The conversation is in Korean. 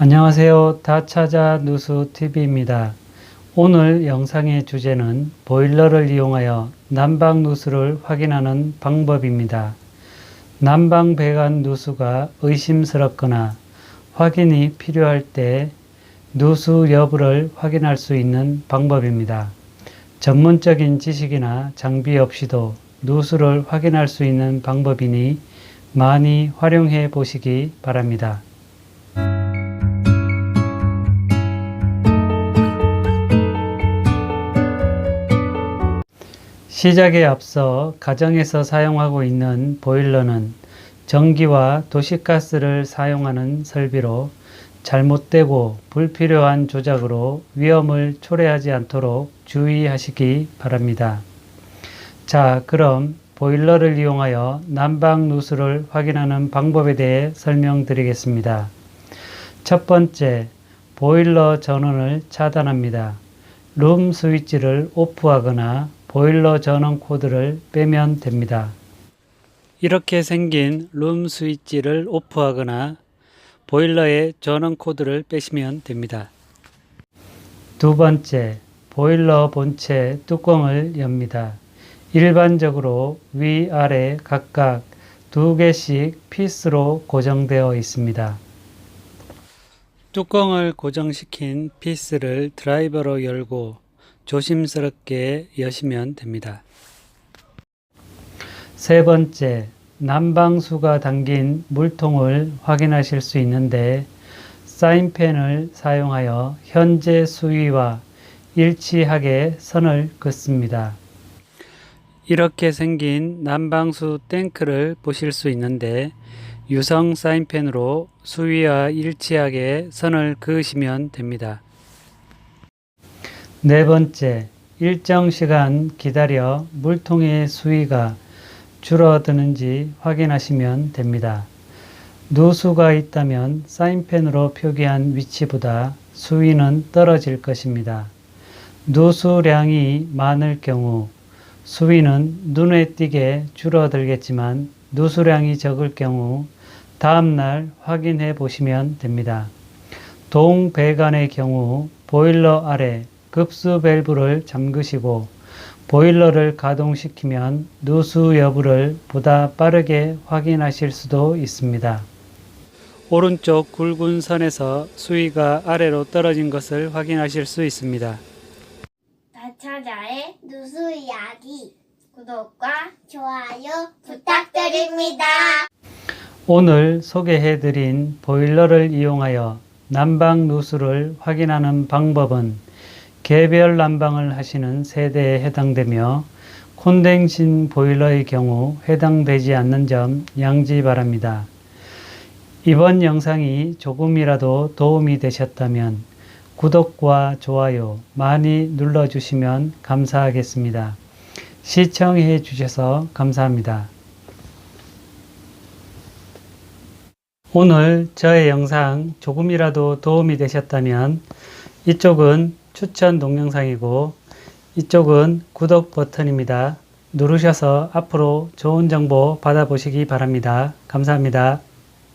안녕하세요. 다차자 누수TV입니다. 오늘 영상의 주제는 보일러를 이용하여 난방 누수를 확인하는 방법입니다. 난방 배관 누수가 의심스럽거나 확인이 필요할 때 누수 여부를 확인할 수 있는 방법입니다. 전문적인 지식이나 장비 없이도 누수를 확인할 수 있는 방법이니 많이 활용해 보시기 바랍니다. 시작에 앞서 가정에서 사용하고 있는 보일러는 전기와 도시가스를 사용하는 설비로 잘못되고 불필요한 조작으로 위험을 초래하지 않도록 주의하시기 바랍니다. 자, 그럼 보일러를 이용하여 난방 누수를 확인하는 방법에 대해 설명드리겠습니다. 첫 번째, 보일러 전원을 차단합니다. 룸 스위치를 오프하거나 보일러 전원 코드를 빼면 됩니다. 이렇게 생긴 룸 스위치를 오프하거나 보일러의 전원 코드를 빼시면 됩니다. 두 번째, 보일러 본체 뚜껑을 엽니다. 일반적으로 위아래 각각 두 개씩 피스로 고정되어 있습니다. 뚜껑을 고정시킨 피스를 드라이버로 열고 조심스럽게 여시면 됩니다. 세 번째, 난방수가 담긴 물통을 확인하실 수 있는데 사인펜을 사용하여 현재 수위와 일치하게 선을 긋습니다. 이렇게 생긴 난방수 탱크를 보실 수 있는데 유성 사인펜으로 수위와 일치하게 선을 그으시면 됩니다. 네 번째, 일정 시간 기다려 물통의 수위가 줄어드는지 확인하시면 됩니다. 누수가 있다면 사인펜으로 표기한 위치보다 수위는 떨어질 것입니다. 누수량이 많을 경우 수위는 눈에 띄게 줄어들겠지만 누수량이 적을 경우 다음날 확인해 보시면 됩니다. 동배관의 경우 보일러 아래 급수 밸브를 잠그시고 보일러를 가동시키면 누수 여부를 보다 빠르게 확인하실 수도 있습니다. 오른쪽 굵은 선에서 수위가 아래로 떨어진 것을 확인하실 수 있습니다. 다차자의 누수 이야기 구독과 좋아요 부탁드립니다. 오늘 소개해드린 보일러를 이용하여 난방 누수를 확인하는 방법은 개별 난방을 하시는 세대에 해당되며 콘덴신 보일러의 경우 해당되지 않는 점 양지 바랍니다. 이번 영상이 조금이라도 도움이 되셨다면 구독과 좋아요 많이 눌러주시면 감사하겠습니다. 시청해 주셔서 감사합니다. 오늘 저의 영상 조금이라도 도움이 되셨다면 이쪽은 추천 동영상이고 이쪽은 구독 버튼입니다. 누르셔서 앞으로 좋은 정보 받아보시기 바랍니다. 감사합니다.